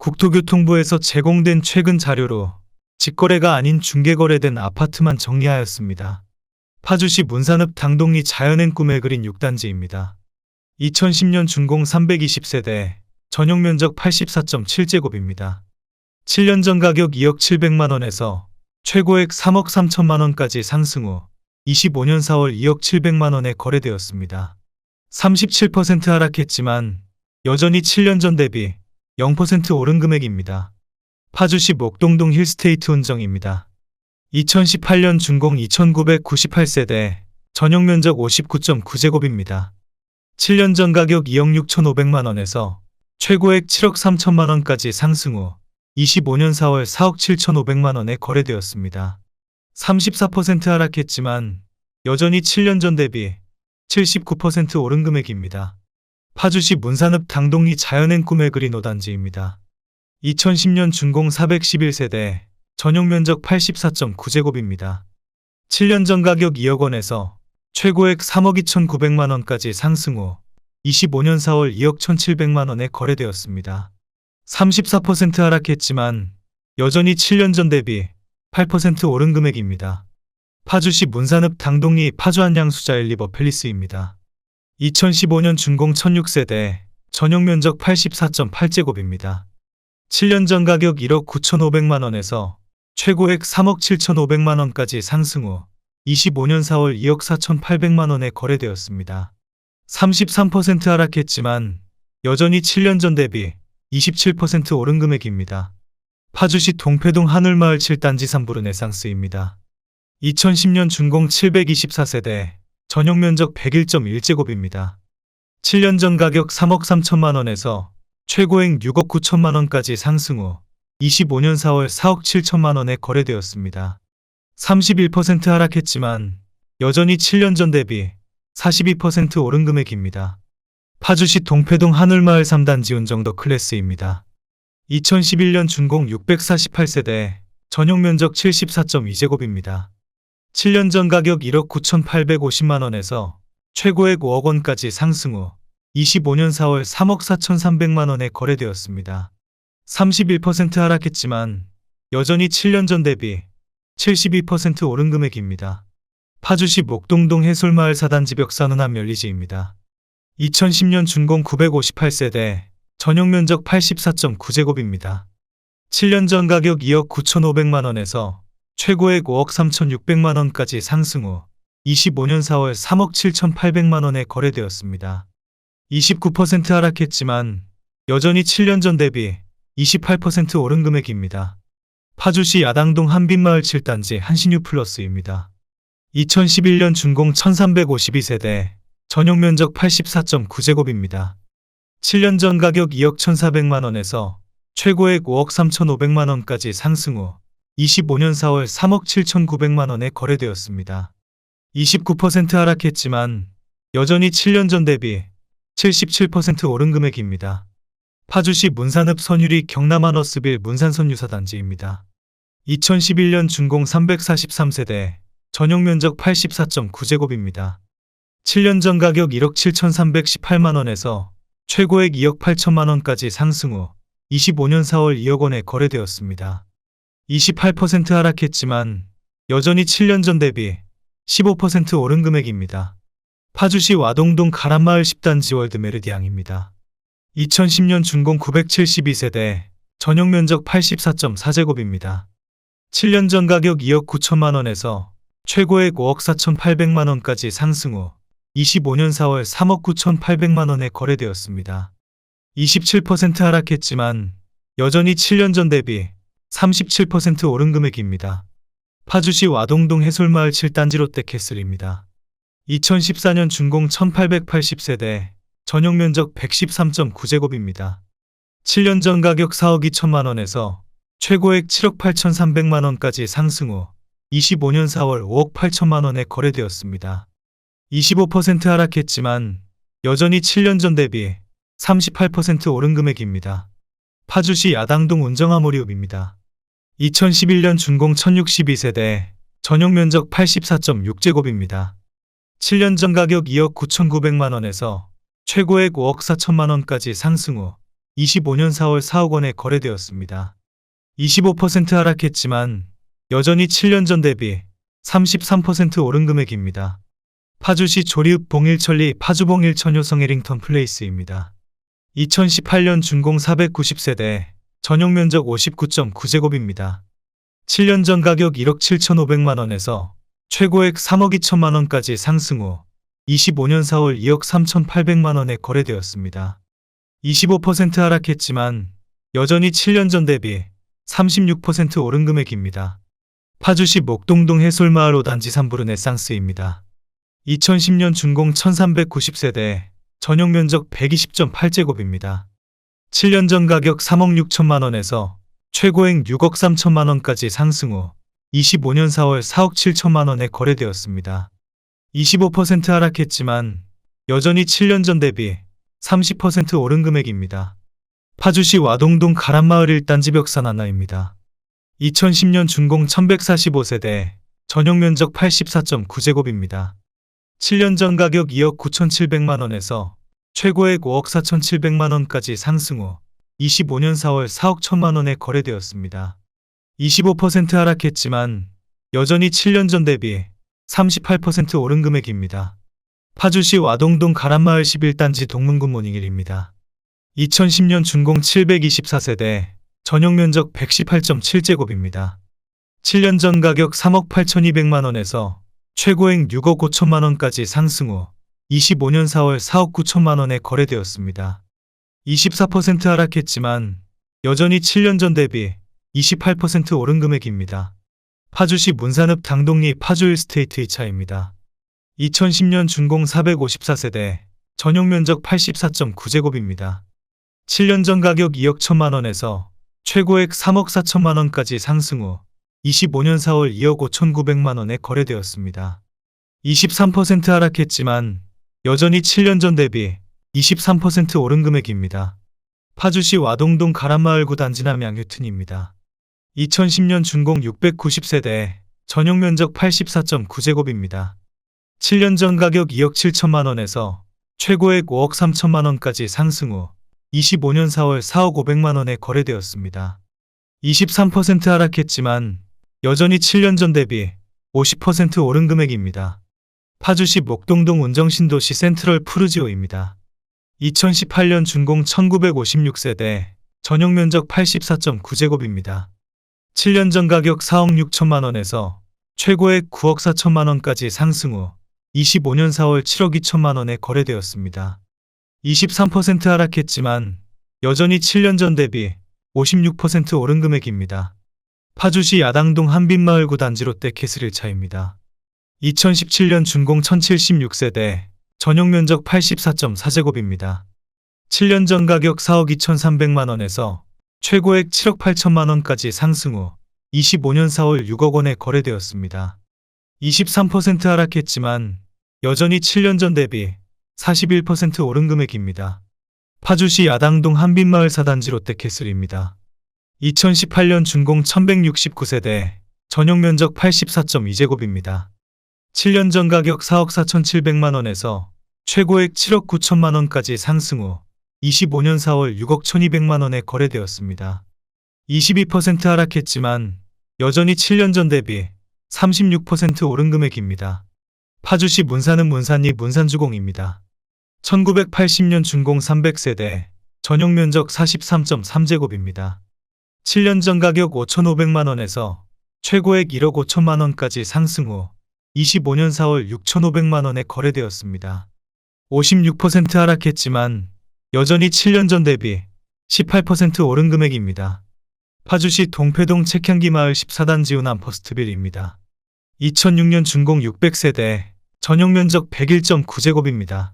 국토교통부에서 제공된 최근 자료로 직거래가 아닌 중개거래된 아파트만 정리하였습니다. 파주시 문산읍 당동리 자연행 꿈에 그린 6단지입니다. 2010년 준공 320세대, 전용 면적 84.7제곱입니다. 7년 전 가격 2억 700만 원에서 최고액 3억 3천만 원까지 상승 후 25년 4월 2억 700만 원에 거래되었습니다. 37% 하락했지만 여전히 7년 전 대비 0% 오른 금액입니다. 파주시 목동동 힐스테이트 운정입니다. 2018년 준공 2998세대, 전용 면적 59.9제곱입니다. 7년 전 가격 2억 6,500만 원에서 최고액 7억 3천만 원까지 상승 후 25년 4월 4억 7,500만 원에 거래되었습니다. 34% 하락했지만 여전히 7년 전 대비 79% 오른 금액입니다. 파주시 문산읍 당동리 자연행 꿈에 그린 5단지입니다. 2010년 준공 411세대, 전용 면적 84.9제곱입니다. 7년 전 가격 2억 원에서 최고액 3억 2,900만 원까지 상승 후 25년 4월 2억 1,700만 원에 거래되었습니다. 34% 하락했지만 여전히 7년 전 대비 8% 오른 금액입니다. 파주시 문산읍 당동리 파주안양수자 엘리버 팰리스입니다. 2015년 준공 1006세대, 전용 면적 84.8제곱입니다. 7년 전 가격 1억 9,500만 원에서 최고액 3억 7,500만 원까지 상승 후 25년 4월 2억 4,800만 원에 거래되었습니다. 33% 하락했지만 여전히 7년 전 대비 27% 오른 금액입니다. 파주시 동패동 하늘마을 7단지 3부 르네상스입니다. 2010년 준공 724세대, 전용 면적 101.1제곱입니다. 7년 전 가격 3억 3천만 원에서 최고액 6억 9천만 원까지 상승 후 25년 4월 4억 7천만 원에 거래되었습니다. 31% 하락했지만 여전히 7년 전 대비 42% 오른 금액입니다. 파주시 동패동 하늘마을 3단지 운정더 클래스입니다. 2011년 준공 648세대, 전용 면적 74.2제곱입니다. 7년 전 가격 1억 9,850만 원에서 최고액 5억 원까지 상승 후 25년 4월 3억 4,300만 원에 거래되었습니다. 31% 하락했지만 여전히 7년 전 대비 72% 오른 금액입니다. 파주시 목동동 해솔마을 4단지 벽산운함 열리지입니다. 2010년 준공 958세대, 전용 면적 84.9제곱입니다. 7년 전 가격 2억 9,500만 원에서 최고액 5억 3,600만 원까지 상승 후 25년 4월 3억 7,800만 원에 거래되었습니다. 29% 하락했지만 여전히 7년 전 대비 28% 오른 금액입니다. 파주시 야당동 한빛마을 7단지 한신유 플러스입니다. 2011년 준공 1352세대, 전용 면적 84.9제곱입니다. 7년 전 가격 2억 1,400만 원에서 최고액 5억 3,500만 원까지 상승 후 25년 4월 3억 7,900만 원에 거래되었습니다. 29% 하락했지만 여전히 7년 전 대비 77% 오른 금액입니다. 파주시 문산읍 선유리 경남한어스빌 문산선 유사단지입니다. 2011년 준공 343세대, 전용 면적 84.9제곱입니다. 7년 전 가격 1억 7,318만 원에서 최고액 2억 8천만 원까지 상승 후 25년 4월 2억 원에 거래되었습니다. 28% 하락했지만 여전히 7년 전 대비 15% 오른 금액입니다. 파주시 와동동 가란마을 10단지 월드 메르디앙입니다. 2010년 준공 972세대, 전용 면적 84.4제곱입니다. 7년 전 가격 2억 9천만 원에서 최고액 5억 4,800만 원까지 상승 후 25년 4월 3억 9,800만 원에 거래되었습니다. 27% 하락했지만 여전히 7년 전 대비 37% 오른 금액입니다. 파주시 와동동 해솔마을 7단지 롯데캐슬입니다. 2014년 준공 1880세대, 전용 면적 113.9제곱입니다. 7년 전 가격 4억 2천만 원에서 최고액 7억 8,300만 원까지 상승 후 25년 4월 5억 8천만 원에 거래되었습니다. 25% 하락했지만 여전히 7년 전 대비 38% 오른 금액입니다. 파주시 야당동 운정아모리읍입니다. 2011년 준공 1062세대, 전용 면적 84.6제곱입니다. 7년 전 가격 2억 9,900만 원에서 최고액 5억 4천만 원까지 상승 후 25년 4월 4억 원에 거래되었습니다. 25% 하락했지만 여전히 7년 전 대비 33% 오른 금액입니다. 파주시 조리읍 봉일천리 파주봉일천 효성 에링턴 플레이스입니다. 2018년 준공 490세대, 전용 면적 59.9제곱입니다. 7년 전 가격 1억 7,500만 원에서 최고액 3억 2천만 원까지 상승 후 25년 4월 2억 3,800만 원에 거래되었습니다. 25% 하락했지만 여전히 7년 전 대비 36% 오른 금액입니다. 파주시 목동동 해솔마을 5단지 3부 르 네상스입니다. 2010년 준공 1390세대, 전용 면적 120.8제곱입니다. 7년 전 가격 3억 6천만 원에서 최고액 6억 3천만 원까지 상승 후 25년 4월 4억 7천만 원에 거래되었습니다. 25% 하락했지만 여전히 7년 전 대비 30% 오른 금액입니다. 파주시 와동동 가란마을 1단지 벽산 하나입니다. 2010년 준공 1145세대, 전용 면적 84.9제곱입니다. 7년 전 가격 2억 9,700만 원에서 최고액 5억 4,700만 원까지 상승 후 25년 4월 4억 1천만 원에 거래되었습니다. 25% 하락했지만 여전히 7년 전 대비 38% 오른 금액입니다. 파주시 와동동 가란마을 11단지 동문군 모닝일입니다. 2010년 준공 724세대, 전용 면적 118.7제곱입니다. 7년 전 가격 3억 8,200만 원에서 최고액 6억 5천만 원까지 상승 후 25년 4월 4억 9천만 원에 거래되었습니다. 24% 하락했지만 여전히 7년 전 대비 28% 오른 금액입니다. 파주시 문산읍 당동리 파주 일스테이트 2차입니다. 2010년 준공 454세대, 전용 면적 84.9제곱입니다. 7년 전 가격 2억 1천만 원에서 최고액 3억 4천만 원까지 상승 후 25년 4월 2억 5천 9백만 원에 거래되었습니다. 23% 하락했지만 여전히 7년 전 대비 23% 오른 금액입니다. 파주시 와동동 가란마을 구 단지남 양휴튼입니다. 2010년 준공 690세대, 전용 면적 84.9제곱입니다. 7년 전 가격 2억 7천만 원에서 최고액 5억 3천만 원까지 상승 후 25년 4월 4억 5백만 원에 거래되었습니다. 23% 하락했지만 여전히 7년 전 대비 50% 오른 금액입니다. 파주시 목동동 운정신도시 센트럴 푸르지오입니다. 2018년 준공 1956세대, 전용 면적 84.9제곱입니다. 7년 전 가격 4억 6천만 원에서 최고액 9억 4천만 원까지 상승 후 25년 4월 7억 2천만 원에 거래되었습니다. 23% 하락했지만 여전히 7년 전 대비 56% 오른 금액입니다. 파주시 야당동 한빛마을 구 단지 롯데 캐슬 1차입니다. 2017년 준공 1076세대, 전용 면적 84.4제곱입니다. 7년 전 가격 4억 2,300만 원에서 최고액 7억 8천만 원까지 상승 후 25년 4월 6억 원에 거래되었습니다. 23% 하락했지만 여전히 7년 전 대비 41% 오른 금액입니다. 파주시 야당동 한빛마을 사단지 롯데캐슬입니다. 2018년 준공 1169세대, 전용 면적 84.2제곱입니다. 7년 전 가격 4억 4,700만 원에서 최고액 7억 9천만 원까지 상승 후 25년 4월 6억 1200만 원에 거래되었습니다. 22% 하락했지만 여전히 7년 전 대비 36% 오른 금액입니다. 파주시 문산은 문산리 문산주공입니다. 1980년 준공 300세대, 전용 면적 43.3제곱입니다. 7년 전 가격 5,500만 원에서 최고액 1억 5천만 원까지 상승 후 25년 4월 6,500만 원에 거래되었습니다. 56% 하락했지만 여전히 7년 전 대비 18% 오른 금액입니다. 파주시 동패동 책향기 마을 14단 지운 암퍼스트빌입니다. 2006년 준공 600세대, 전용 면적 101.9제곱입니다.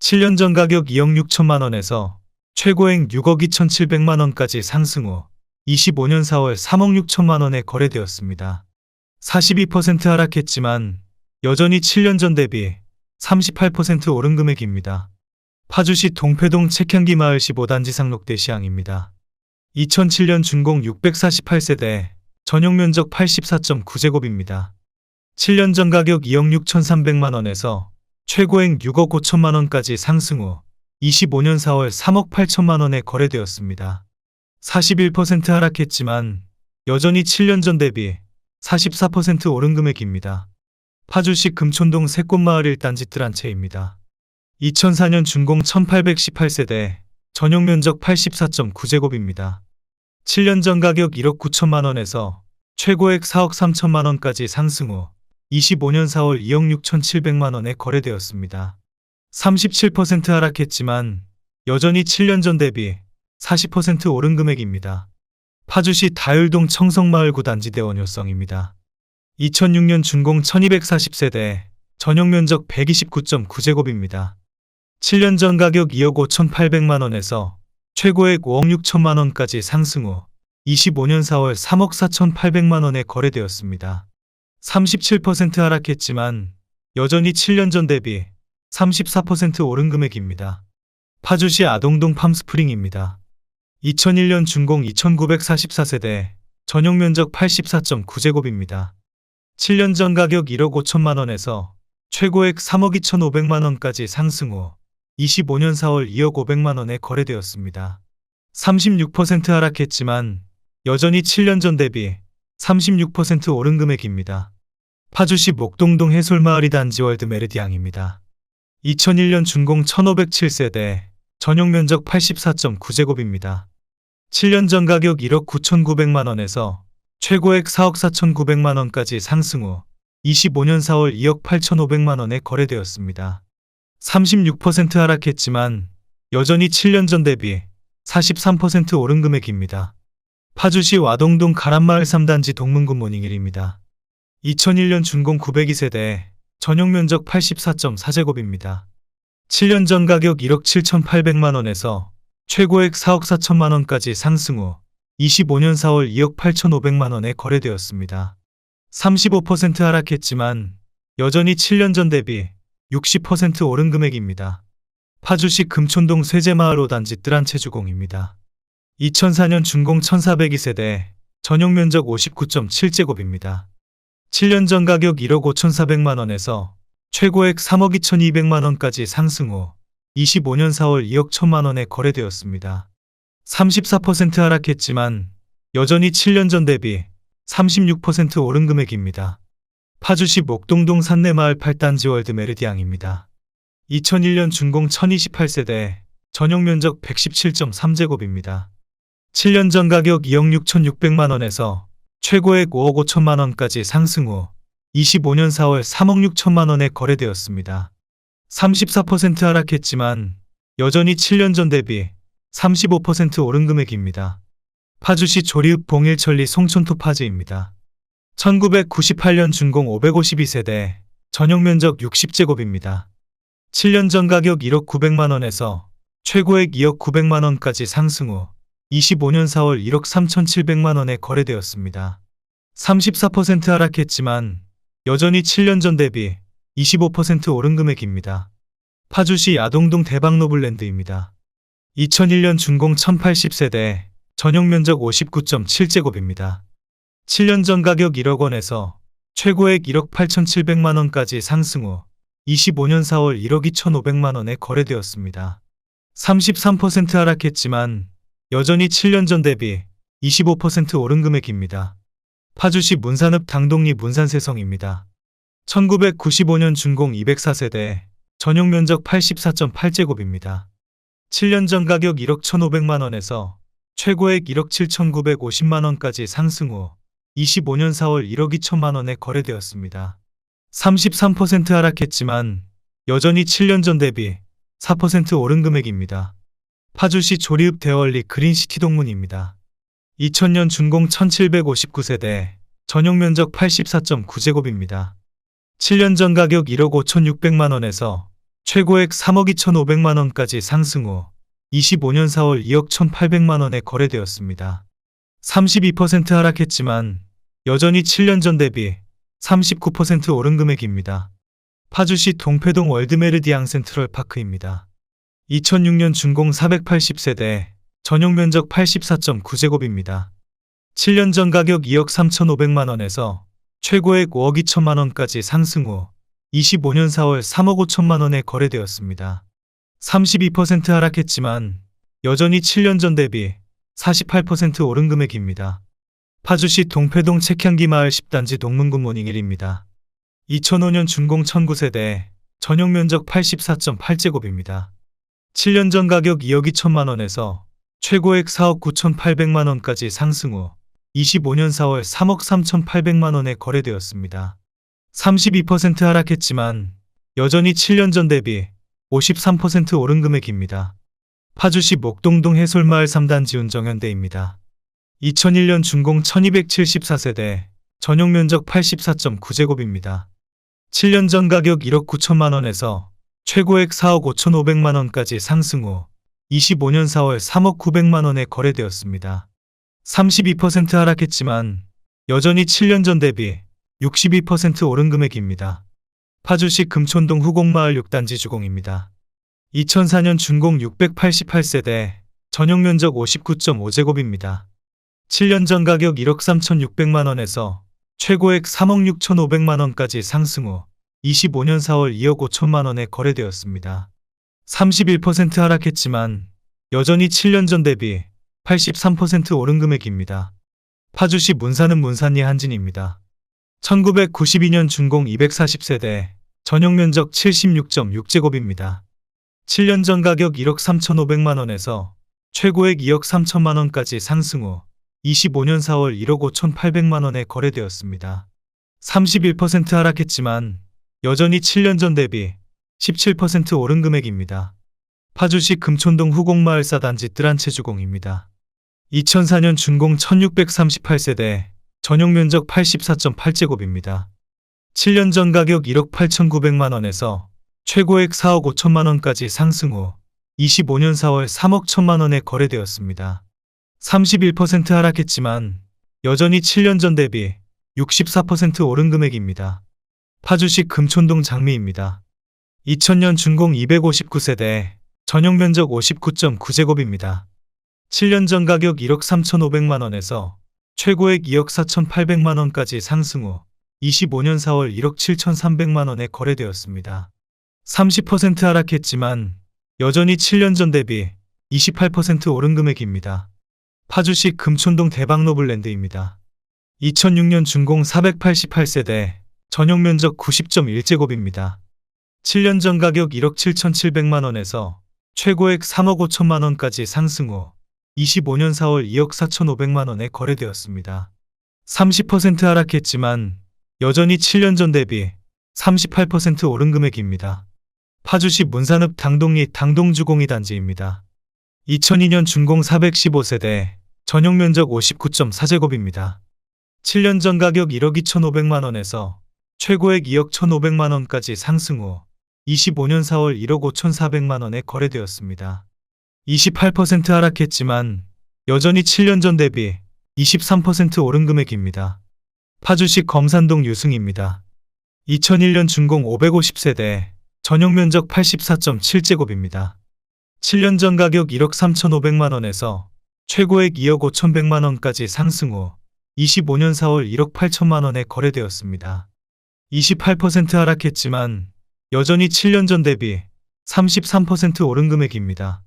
7년 전 가격 2억 6천만 원에서 최고액 6억 2천7백만 원까지 상승 후 25년 4월 3억 6천만 원에 거래되었습니다. 42% 하락했지만 여전히 7년 전 대비 38% 오른 금액입니다. 파주시 동패동 책향기 마을 15단지 상록대 시항입니다. 2007년 준공 648세대, 전용 면적 84.9제곱입니다. 7년 전 가격 2억 6천3백만 원에서 최고액 6억 5천만 원까지 상승 후 25년 4월 3억 8천만 원에 거래되었습니다. 41% 하락했지만 여전히 7년 전 대비 44% 오른 금액입니다. 파주시 금촌동 새꽃마을 1단지 뜰한 채입니다. 2004년 준공 1818세대, 전용 면적 84.9제곱입니다. 7년 전 가격 1억 9천만 원에서 최고액 4억 3천만 원까지 상승 후 25년 4월 2억 6천 7백만 원에 거래되었습니다. 37% 하락했지만 여전히 7년 전 대비 40% 오른 금액입니다. 파주시 다율동 청성마을 구단지 대원 효성입니다. 2006년 준공 1240세대, 전용 면적 129.9제곱입니다. 7년 전 가격 2억 5,800만 원에서 최고액 5억 6천만 원까지 상승 후 25년 4월 3억 4,800만 원에 거래되었습니다. 37% 하락했지만 여전히 7년 전 대비 34% 오른 금액입니다. 파주시 아동동 팜스프링입니다. 2001년 준공 2944세대, 전용 면적 84.9제곱입니다. 7년 전 가격 1억 5천만 원에서 최고액 3억 2,500만 원까지 상승 후 25년 4월 2억 500만 원에 거래되었습니다. 36% 하락했지만 여전히 7년 전 대비 36% 오른 금액입니다. 파주시 목동동 해솔마을이 단지 월드 메르디앙입니다. 2001년 준공 1507세대, 전용 면적 84.9제곱입니다. 7년 전 가격 1억 9,900만 원에서 최고액 4억 4,900만 원까지 상승 후 25년 4월 2억 8,500만 원에 거래되었습니다. 36% 하락했지만 여전히 7년 전 대비 43% 오른 금액입니다. 파주시 와동동 가란마을 3단지 동문군 모닝일입니다. 2001년 준공 902세대, 전용 면적 84.4제곱입니다. 7년 전 가격 1억 7,800만 원에서 최고액 4억 4천만 원까지 상승 후 25년 4월 2억 8,500만 원에 거래되었습니다. 35% 하락했지만 여전히 7년 전 대비 60% 오른 금액입니다. 파주시 금촌동 쇠제마을 5단지 뜰한채주공입니다. 2004년 준공 1402세대, 전용 면적 59.7제곱입니다. 7년 전 가격 1억 5,400만 원에서 최고액 3억 2,200만 원까지 상승 후 25년 4월 2억 1천만 원에 거래되었습니다. 34% 하락했지만 여전히 7년 전 대비 36% 오른 금액입니다. 파주시 목동동 산내마을 8단지 월드 메르디앙입니다. 2001년 준공 1028세대, 전용 면적 117.3제곱입니다. 7년 전 가격 2억 6,600만 원에서 최고액 5억 5천만 원까지 상승 후 25년 4월 3억 6천만 원에 거래되었습니다. 34% 하락했지만 여전히 7년 전 대비 35% 오른 금액입니다. 파주시 조리읍 봉일천리 송촌토 파즈입니다. 1998년 준공 552세대, 전용 면적 60제곱입니다. 7년 전 가격 1억 900만 원에서 최고액 2억 900만 원까지 상승 후 25년 4월 1억 3,700만 원에 거래되었습니다. 34% 하락했지만 여전히 7년 전 대비 25% 오른 금액입니다. 파주시 야동동 대박노블랜드입니다. 2001년 준공 1080세대, 전용 면적 59.7제곱입니다. 7년 전 가격 1억 원에서 최고액 1억 8,700만 원까지 상승 후 25년 4월 1억 2,500만 원에 거래되었습니다. 33% 하락했지만 여전히 7년 전 대비 25% 오른 금액입니다. 파주시 문산읍 당동리 문산세성입니다. 1995년 준공 204세대, 전용 면적 84.8제곱입니다. 7년 전 가격 1억 1,500만 원에서 최고액 1억 7,950만 원까지 상승 후 25년 4월 1억 2천만 원에 거래되었습니다. 33% 하락했지만 여전히 7년 전 대비 4% 오른 금액입니다. 파주시 조리읍 대월리 그린시티 동문입니다. 2000년 준공 1759세대, 전용 면적 84.9제곱입니다. 7년 전 가격 1억 5,600만 원에서 최고액 3억 2,500만 원까지 상승 후 25년 4월 2억 1,800만 원에 거래되었습니다. 32% 하락했지만 여전히 7년 전 대비 39% 오른 금액입니다. 파주시 동패동 월드메르디앙 센트럴 파크입니다. 2006년 준공 480세대, 전용 면적 84.9제곱입니다. 7년 전 가격 2억 3,500만 원에서 최고액 5억 2천만 원까지 상승 후 25년 4월 3억 5천만 원에 거래되었습니다. 32% 하락했지만 여전히 7년 전 대비 48% 오른 금액입니다. 파주시 동패동 책향기 마을 10단지 동문구 모닝일입니다. 2005년 준공 1009세대 전용 면적 84.8제곱입니다. 7년 전 가격 2억 2천만 원에서 최고액 4억 9천8백만 원까지 상승 후 25년 4월 3억 3천8백만 원에 거래되었습니다. 32% 하락했지만 여전히 7년 전 대비 53% 오른 금액입니다. 파주시 목동동 해솔마을 3단 지 운 정현대입니다. 2001년 준공 1274세대 전용 면적 84.9제곱입니다. 7년 전 가격 1억 9천만 원에서 최고액 4억 5천5백만 원까지 상승 후 25년 4월 3억 9백만 원에 거래되었습니다. 32% 하락했지만 여전히 7년 전 대비 62% 오른 금액입니다. 파주시 금촌동 후곡마을 6단지 주공입니다. 2004년 준공 688세대 전용 면적 59.5제곱입니다. 7년 전 가격 1억 3,600만 원에서 최고액 3억 6,500만 원까지 상승 후 25년 4월 2억 5천만 원에 거래되었습니다. 31% 하락했지만 여전히 7년 전 대비 83% 오른 금액입니다. 파주시 문사는 문산리 한진입니다. 1992년 준공 240세대 전용 면적 76.6제곱입니다. 7년 전 가격 1억 3,500만 원에서 최고액 2억 3천만 원까지 상승 후 25년 4월 1억 5천8백만 원에 거래되었습니다. 31% 하락했지만 여전히 7년 전 대비 17% 오른 금액입니다. 파주시 금촌동 후곡마을 사단지 뜰한채주공입니다. 2004년 준공 1638세대 전용 면적 84.8제곱입니다. 7년 전 가격 1억 8,900만 원에서 최고액 4억 5천만 원까지 상승 후 25년 4월 3억 1천만 원에 거래되었습니다. 31% 하락했지만 여전히 7년 전 대비 64% 오른 금액입니다. 파주시 금촌동 장미입니다. 2000년 준공 259세대 전용 면적 59.9제곱입니다. 7년 전 가격 1억 3,500만 원에서 최고액 2억 4,800만 원까지 상승 후 25년 4월 1억 7,300만 원에 거래되었습니다. 30% 하락했지만 여전히 7년 전 대비 28% 오른 금액입니다. 파주시 금촌동 대박노블랜드입니다. 2006년 준공 488세대 전용 면적 90.1제곱입니다. 7년 전 가격 1억 7,700만 원에서 최고액 3억 5천만 원까지 상승 후 25년 4월 2억 4천5백만 원에 거래되었습니다. 30% 하락했지만 여전히 7년 전 대비 38% 오른 금액입니다. 파주시 문산읍 당동리 당동주공이 단지입니다. 2002년 준공 415세대 전용 면적 59.4제곱입니다. 7년 전 가격 1억 2천5백만 원에서 최고액 2억 1,500만 원까지 상승 후 25년 4월 1억 5천4백만 원에 거래되었습니다. 28% 하락했지만 여전히 7년 전 대비 23% 오른 금액입니다. 파주시 검산동 유승입니다. 2001년 준공 550세대 전용 면적 84.7제곱입니다. 7년 전 가격 1억 3천5백만 원에서 최고액 2억 5천100만 원까지 상승 후 25년 4월 1억 8천만 원에 거래되었습니다. 28% 하락했지만 여전히 7년 전 대비 33% 오른 금액입니다.